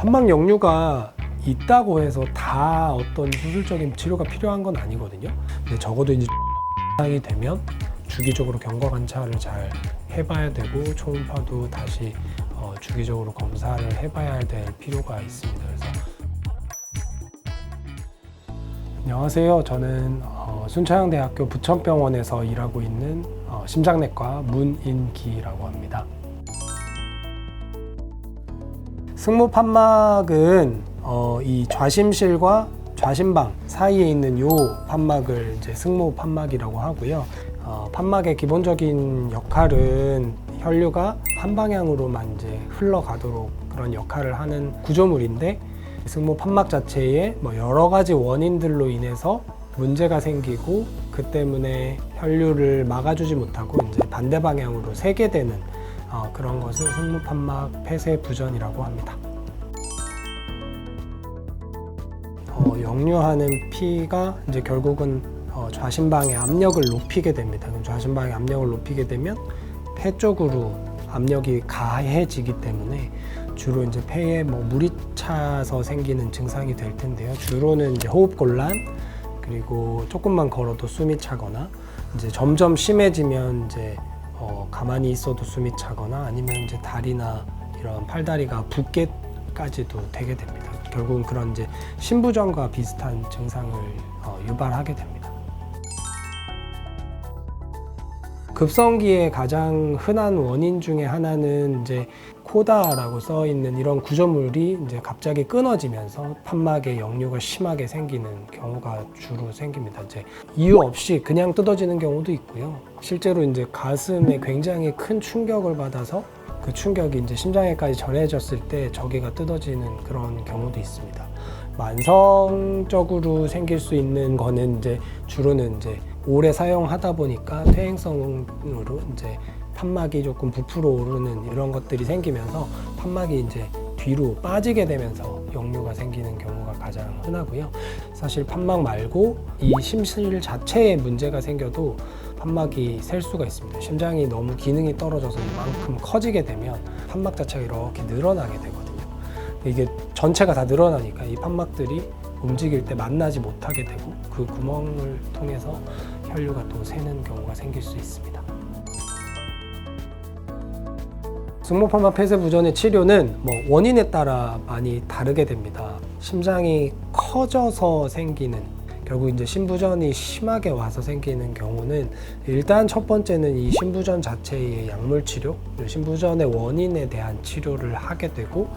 판막 역류가 있다고 해서 다 어떤 수술적인 치료가 필요한 건 아니거든요. 근데 적어도 이제 상이 되면 주기적으로 경과 관찰을 잘 해봐야 되고 초음파도 다시 어, 주기적으로 검사를 해봐야 될 필요가 있습니다. 그래서 안녕하세요. 저는 어, 순천향대학교 부천병원에서 일하고 있는 어, 심장내과 문인기라고 합니다. 승모 판막은 어, 이 좌심실과 좌심방 사이에 있는 요 판막을 이제 승모 판막이라고 하고요. 어, 판막의 기본적인 역할은 혈류가 한 방향으로만 이제 흘러가도록 그런 역할을 하는 구조물인데 승모 판막 자체에 뭐 여러 가지 원인들로 인해서 문제가 생기고 그 때문에 혈류를 막아주지 못하고 이제 반대 방향으로 새게 되는 어, 그런 것을 승모 판막 폐쇄 부전이라고 합니다. 어, 역류하는 피가 이제 결국은 어, 좌심방의 압력을 높이게 됩니다. 그럼 좌심방의 압력을 높이게 되면 폐 쪽으로 압력이 가해지기 때문에 주로 이제 폐에 뭐 물이 차서 생기는 증상이 될 텐데요. 주로는 이제 호흡 곤란 그리고 조금만 걸어도 숨이 차거나 이제 점점 심해지면 이제 어, 가만히 있어도 숨이 차거나 아니면 이제 다리나 이런 팔다리가 붓게까지도 되게 됩니다. 결국은 그런 이제 신부전과 비슷한 증상을 어, 유발하게 됩니다. 급성기의 가장 흔한 원인 중에 하나는 이제 코다라고 써 있는 이런 구조물이 이제 갑자기 끊어지면서 판막에 역류가 심하게 생기는 경우가 주로 생깁니다. 이제 이유 없이 그냥 뜯어지는 경우도 있고요. 실제로 이제 가슴에 굉장히 큰 충격을 받아서 그 충격이 이제 심장에까지 전해졌을 때 저기가 뜯어지는 그런 경우도 있습니다. 만성적으로 생길 수 있는 거는 이제 주로는 이제 오래 사용하다 보니까 퇴행성으로 이제 판막이 조금 부풀어 오르는 이런 것들이 생기면서 판막이 이제 뒤로 빠지게 되면서 역류가 생기는 경우가 가장 흔하고요. 사실 판막 말고 이 심실 자체에 문제가 생겨도 판막이 셀 수가 있습니다. 심장이 너무 기능이 떨어져서 이만큼 커지게 되면 판막 자체가 이렇게 늘어나게 되거든요. 이게 전체가 다 늘어나니까 이 판막들이 움직일 때 만나지 못하게 되고 그 구멍을 통해서 혈류가 또 새는 경우가 생길 수 있습니다. 승모판막 폐쇄 부전의 치료는 뭐 원인에 따라 많이 다르게 됩니다. 심장이 커져서 생기는 결국 이제 신부전이 심하게 와서 생기는 경우는 일단 첫 번째는 이 신부전 자체의 약물 치료, 신부전의 원인에 대한 치료를 하게 되고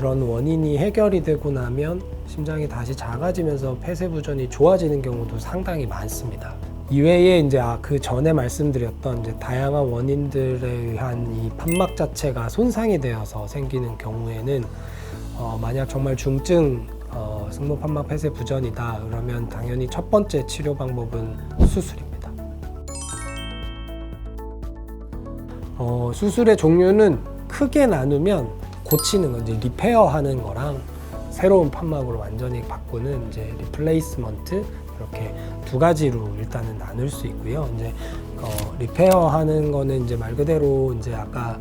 그런 원인이 해결이 되고 나면 심장이 다시 작아지면서 폐쇄 부전이 좋아지는 경우도 상당히 많습니다. 이외에 이제 아, 그 전에 말씀드렸던 이제 다양한 원인들에 의한 이 판막 자체가 손상이 되어서 생기는 경우에는 어, 만약 정말 중증 어, 승모 판막 폐쇄 부전이다 그러면 당연히 첫 번째 치료 방법은 수술입니다. 어, 수술의 종류는 크게 나누면 고치는 건 이제 리페어하는 거랑 새로운 판막으로 완전히 바꾸는 이제 리플레이스먼트 이렇게 두 가지로 일단은 나눌 수 있고요. 이제 어, 리페어하는 거는 이제 말 그대로 이제 아까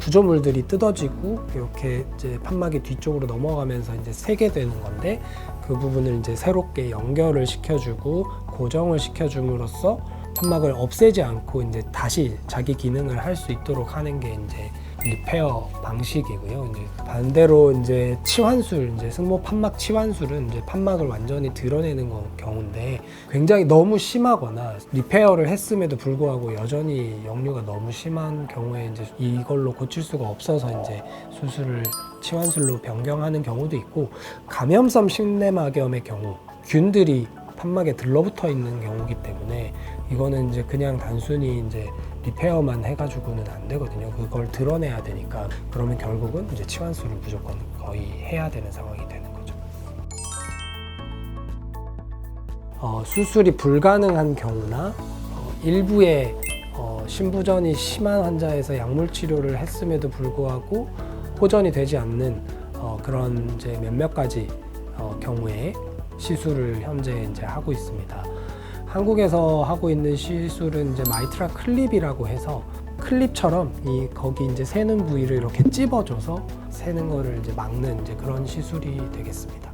구조물들이 뜯어지고 이렇게 이제 판막이 뒤쪽으로 넘어가면서 이제 새게 되는 건데 그 부분을 이제 새롭게 연결을 시켜주고 고정을 시켜줌으로써 판막을 없애지 않고 이제 다시 자기 기능을 할 수 있도록 하는 게 이제 리페어 방식이고요. 이제 반대로 이제 치환술, 이제 승모 판막 치환술은 이제 판막을 완전히 드러내는 거- 경우인데 굉장히 너무 심하거나 리페어를 했음에도 불구하고 여전히 역류가 너무 심한 경우에 이제 이걸로 고칠 수가 없어서 이제 수술을 치환술로 변경하는 경우도 있고 감염성 심내막염의 경우 균들이 판막에 들러붙어 있는 경우기 때문에 이거는 이제 그냥 단순히 이제 리페어만 해가지고는 안 되거든요. 그걸 드러내야 되니까 그러면 결국은 이제 치환술을 무조건 거의 해야 되는 상황이 되는 거죠. 어, 수술이 불가능한 경우나 어, 일부의 어, 신부전이 심한 환자에서 약물 치료를 했음에도 불구하고 호전이 되지 않는 어, 그런 이제 몇몇 가지 어, 경우에 시술을 현재 이제 하고 있습니다. 한국에서 하고 있는 시술은 이제 마이트라 클립이라고 해서 클립처럼 이 거기 이제 새는 부위를 이렇게 찝어줘서 새는 거를 이제 막는 이제 그런 시술이 되겠습니다.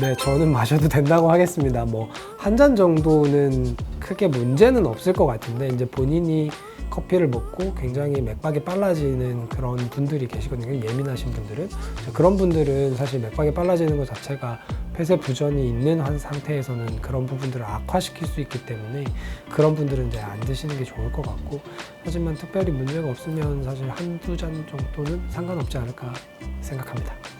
네, 저는 마셔도 된다고 하겠습니다. 뭐 한 잔 정도는 크게 문제는 없을 것 같은데 이제 본인이 커피를 먹고 굉장히 맥박이 빨라지는 그런 분들이 계시거든요. 예민하신 분들은 그런 분들은 사실 맥박이 빨라지는 것 자체가 폐쇄 부전이 있는 한 상태에서는 그런 부분들을 악화시킬 수 있기 때문에 그런 분들은 이제 안 드시는 게 좋을 것 같고 하지만 특별히 문제가 없으면 사실 한두 잔 정도는 상관없지 않을까 생각합니다.